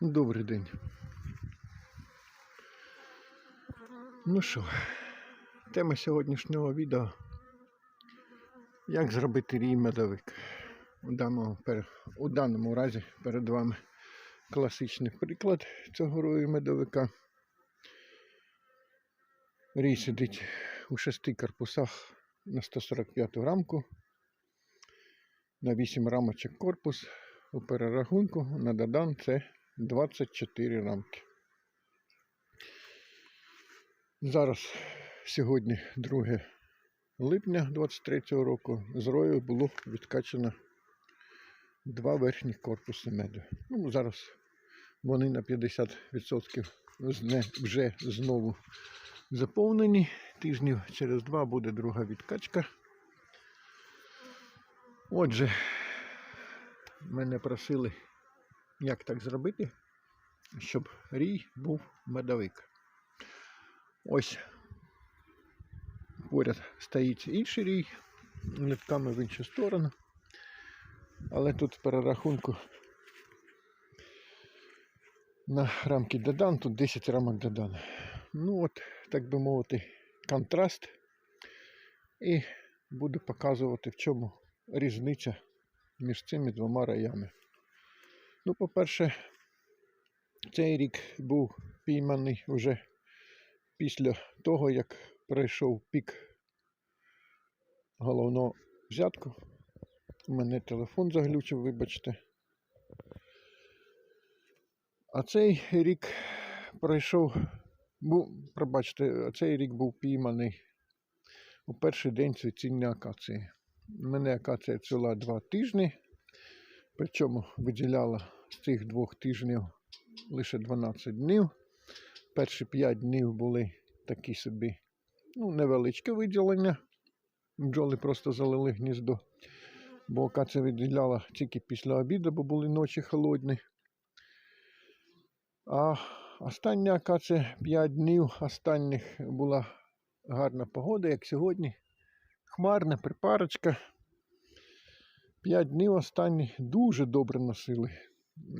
Добрий день. Ну що, тема сьогоднішнього відео. Як зробити рій медовик. У даному, у даному разі перед вами класичний приклад цього рою медовика. Рій сидить у шести корпусах на 145 рамку. На 8 рамочок корпус. У перерахунку на додан це 24 рамки. Зараз сьогодні 2 липня 23 року з рою було відкачано два верхні корпуси меду. Ну, зараз вони на 50% вже знову заповнені. Тижнів через два буде друга відкачка. Отже, мене просили, як так зробити, щоб рій був медовик. Ось поряд стоїть інший рій, нитками в іншу сторону. Але тут в перерахунку на рамки додан, тут 10 рамок додан. Ну от, так би мовити, контраст. І буду показувати, в чому різниця між цими двома раями. Ну, по-перше, цей рік був пійманий вже після того, як пройшов пік головного взятку. У мене телефон заглючив, вибачте. А цей рік пройшов, був, пробачте, а цей рік був пійманий у перший день цвітіння акації. У мене акація цвіла два тижні, причому виділяла з цих двох тижнів лише 12 днів. Перші 5 днів були такі собі ну, невеличке виділення. Бджоли просто залили гніздо. Бо акація виділяла тільки після обіду, бо були ночі холодні. А остання акація 5 днів останніх була гарна погода, як сьогодні. Хмарна припарочка. П'ять днів останні дуже добре носили.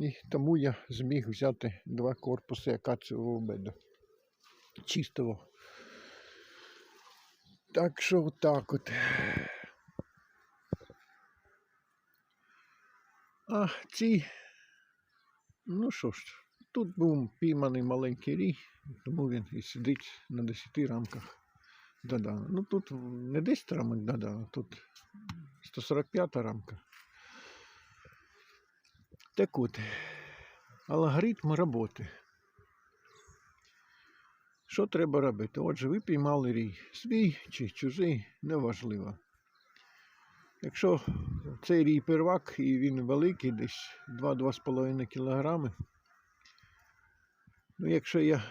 І тому я зміг взяти два корпуси акацієвого меду. Чистого. Так що отак от. А ці. Ну що ж, тут був пійманий маленький рій, тому він і сидить на 10 рамках додана. Ну тут не 10 рамок додана, тут 145 рамка. Так от, алгоритм роботи. Що треба робити? Отже, ви піймали рій. Свій чи чужий, неважливо. Якщо цей рій первак і він великий, десь 2-2,5 кг. Ну, якщо я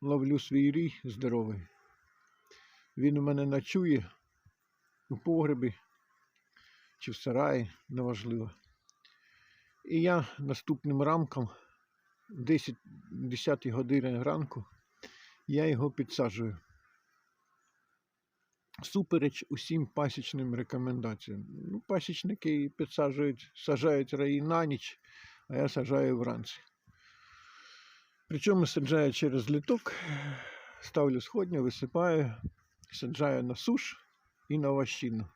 ловлю свій рій здоровий, він у мене ночує у погребі чи в сараї, неважливо. І я наступним рамком, 10, 10 години ранку, я його підсаджую. Супереч усім пасічним рекомендаціям. Ну, пасічники підсаджують, сажають раї на ніч, а я сажаю вранці. Причому саджаю через літок, ставлю сходню, висипаю, саджаю на суш і на ващину.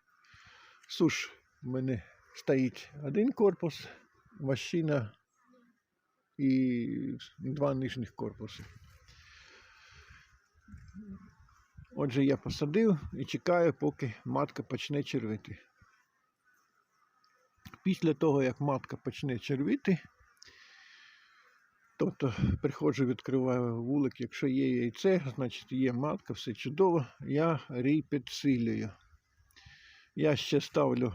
Суш в мене стоїть один корпус, ващина і два нижніх корпуси. Отже, я посадив і чекаю, поки матка почне червити. Після того, як матка почне червити, тобто приходжу, відкриваю вулик, якщо є яйце, значить є матка, все чудово, я рій підсилюю. Я ще ставлю,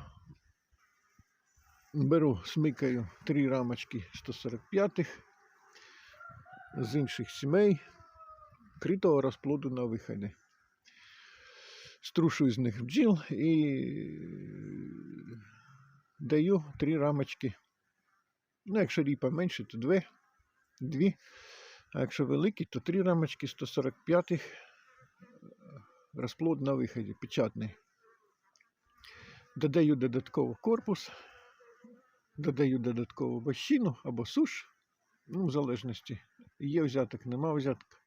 беру, смикаю три рамочки 145-х з інших сімей, критого розплоду на виході. Струшую з них бджіл і даю три рамочки. Ну, якщо ріпа менше, то дві. дві. А якщо великі, то три рамочки 145-х розплод на виході, печатний. Додаю додатково корпус додаю додаткову вощину або суш, ну, в залежності. Є взяток, нема взяток.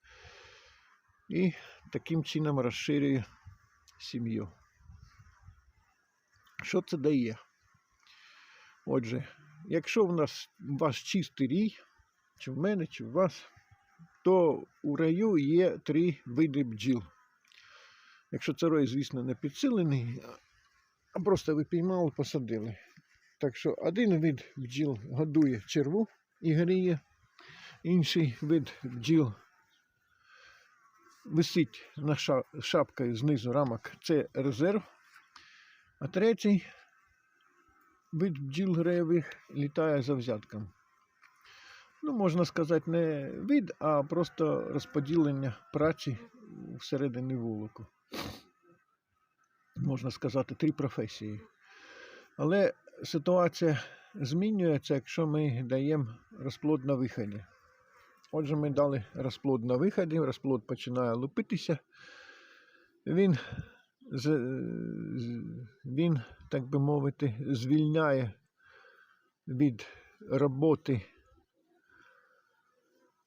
І таким чином розширюю сім'ю. Що це дає? Отже, якщо в нас у вас чистий рій, чи в мене, чи в вас, то у раю є три види бджіл. Якщо це рой, звісно, не підсилений, а просто ви піймали, посадили. Так що один вид бджіл годує черву і гріє, інший вид бджіл висить на шапкою знизу рамок, це резерв. А третій вид бджіл греєвих літає за взятком. Ну, можна сказати, не вид, а просто розподілення праці всередині вулику. Можна сказати, три професії. Але ситуація змінюється, якщо ми даємо розплод на виході. Отже, ми дали розплод на виході, розплод починає лупитися. Він, з- він, так би мовити, звільняє від роботи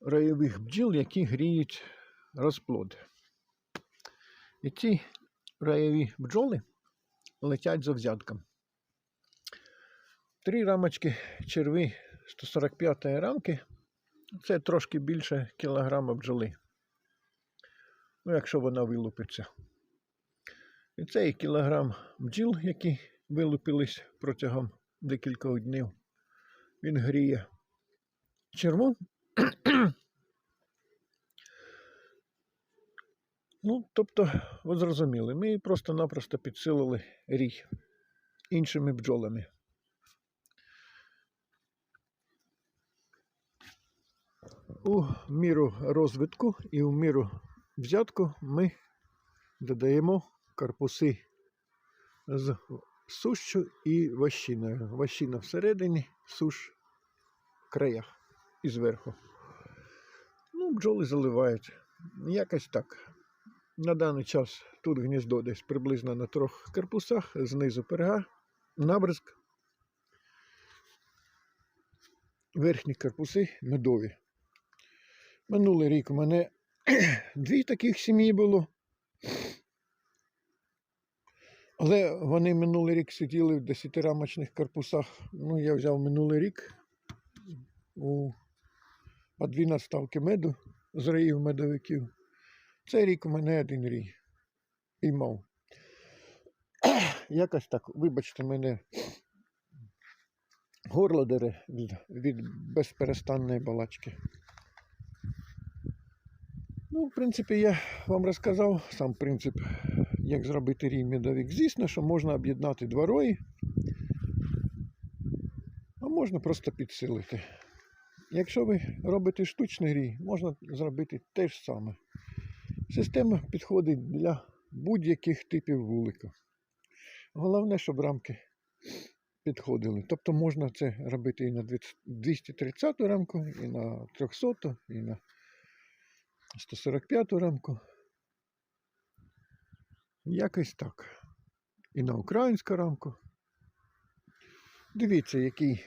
райових бджіл, які гріють розплод. І ці раєві бджоли летять за взятком. Три рамочки черви 145 рамки. Це трошки більше кілограма бджоли. Ну, якщо вона вилупиться. І цей кілограм бджіл, які вилупились протягом декількох днів, він гріє черву. ну, тобто, ви зрозуміли, ми просто-напросто підсилили рій іншими бджолами. У міру розвитку і у міру взятку ми додаємо корпуси з сушчю і вощиною. Вощина всередині, суш в краях і зверху. Ну, бджоли заливають. Якось так. На даний час тут гніздо десь приблизно на трьох корпусах, знизу перга, набризк. Верхні корпуси медові. Минулий рік у мене дві таких сім'ї було. Але вони минулий рік сиділи в 10-рамочних корпусах. Ну, я взяв минулий рік у дві наставки меду з раїв медовиків. Цей рік у мене один рій. Піймав. Якось так, вибачте мене, горло дере від безперестанної балачки. Ну, в принципі, я вам розказав сам принцип, як зробити рій медовик. Звісно, що можна об'єднати два рої, а можна просто підсилити. Якщо ви робите штучний рій, можна зробити те ж саме. Система підходить для будь-яких типів вулика. Головне, щоб рамки підходили. Тобто можна це робити і на 230 рамку, і на 300, і на 145 рамку. Якось так. І на українську рамку. Дивіться, який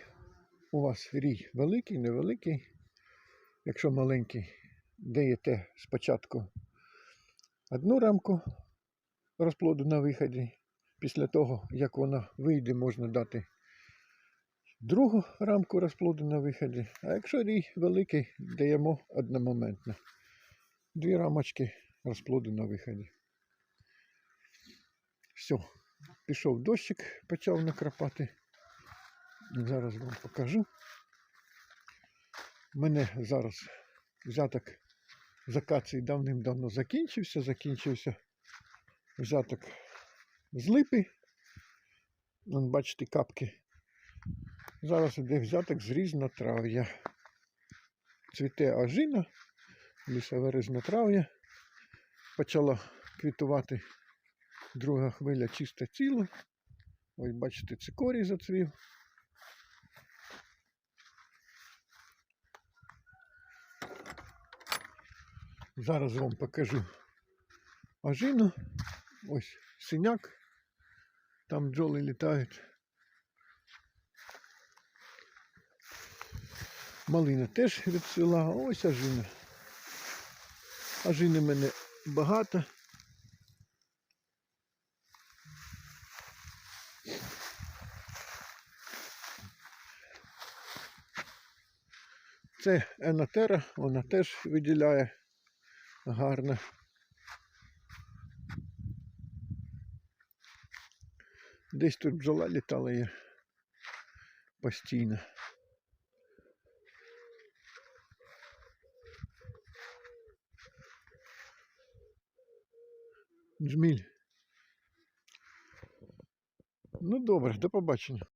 у вас рій великий, невеликий. Якщо маленький, даєте спочатку одну рамку розплоду на виході. Після того, як вона вийде, можна дати другу рамку розплоду на виході. А якщо рій великий, даємо одномоментно. Дві рамочки розплоду на виході. Все, пішов дощик, почав накрапати. Зараз вам покажу. У мене зараз взяток акації давним-давно закінчився. Закінчився взяток з липи. Вон, бачите, капки. Зараз іде взяток з різнотрав'я. Цвіте ажина, лісове різнотрав'я. Почала квітувати друга хвиля чисте ціло. Ось бачите, цикорій зацвів. Зараз вам покажу ажину. Ось синяк. Там бджоли літають. Малина теж відсила, ось ажина. Ажини в мене багато. Це енотера, вона теж виділяє гарно. Десь тут бджола літала є постійно. Джміль. Ну добре, до побачення.